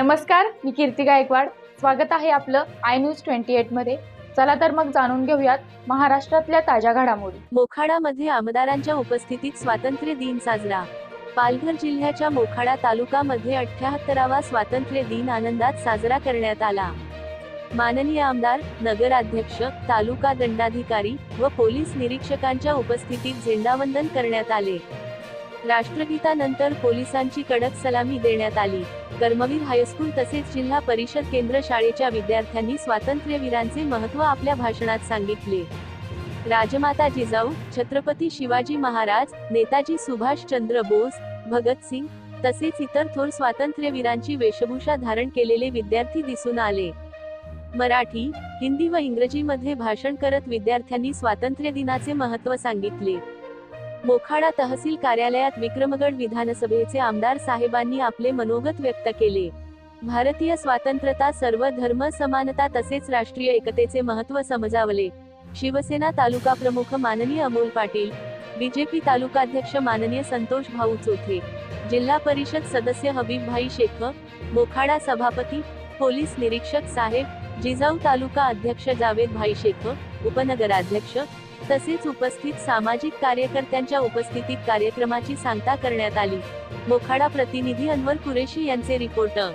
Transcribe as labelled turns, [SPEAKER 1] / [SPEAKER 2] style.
[SPEAKER 1] नमस्कार मी कीर्ती गायकवाड. स्वागत आहे आपलं आय न्यूज ट्वेंटी एटमध्ये. चला तर मग जाणून घेऊयात महाराष्ट्रातल्या ताज्या घडामोडी.
[SPEAKER 2] मोखाडामध्ये आमदारांच्या उपस्थितीत स्वातंत्र्य दिन साजरा. पालघर जिल्ह्याच्या मोखाडा तालुकामध्ये अठ्याहत्तरावा स्वातंत्र्य दिन आनंदात साजरा करण्यात आला. माननीय आमदार नगराध्यक्ष तालुका दंडाधिकारी व पोलीस निरीक्षकांच्या उपस्थितीत झेंडावंदन करण्यात आले. राष्ट्रगीतानंतर पोलिसांची कडक सलामी देण्यात आली. कर्मवीर हायस्कूल तसेच जिल्हा परिषद केंद्र शाळेच्या विद्यार्थ्यांनी स्वातंत्र्यवीरांचे महत्त्व आपल्या भाषणात सांगितले. राजमाता जिजाऊ छत्रपती शिवाजी महाराज नेताजी सुभाष चंद्र बोस भगतसिंग तसेच इतर थोर स्वातंत्र्यवीरांची वेशभूषा धारण केलेले विद्यार्थी दिसून आले. मराठी हिंदी व इंग्रजीमध्ये भाषण करत विद्यार्थ्यांनी स्वातंत्र्य दिनाचे महत्त्व सांगितले. मोखाडा तहसील कार्यालयात विक्रमगड विधानसभेचे आमदार साहेबांनी आपले मनोगत व्यक्त केले. भारतीय स्वातंत्र्यता सर्व धर्म समानता तसेच राष्ट्रीय एकतेचे महत्त्व समजावले. शिवसेना तालुका प्रमुख माननीय अमोल पाटील बीजेपी तालुकाध्यक्ष माननीय संतोष भाऊ चोथे जिल्हा परिषद सदस्य हबीब भाई शेख मोखाडा सभापती पोलीस निरीक्षक साहेब जिजाऊ तालुका अध्यक्ष जावेद भाई शेख उपनगराध्यक्ष तसेच उपस्थित सामाजिक कार्यकर्त्यांच्या उपस्थितीत कार्यक्रमाची सांगता करण्यात आली. मोखाडा प्रतिनिधी अनवर कुरेशी यांचे रिपोर्टर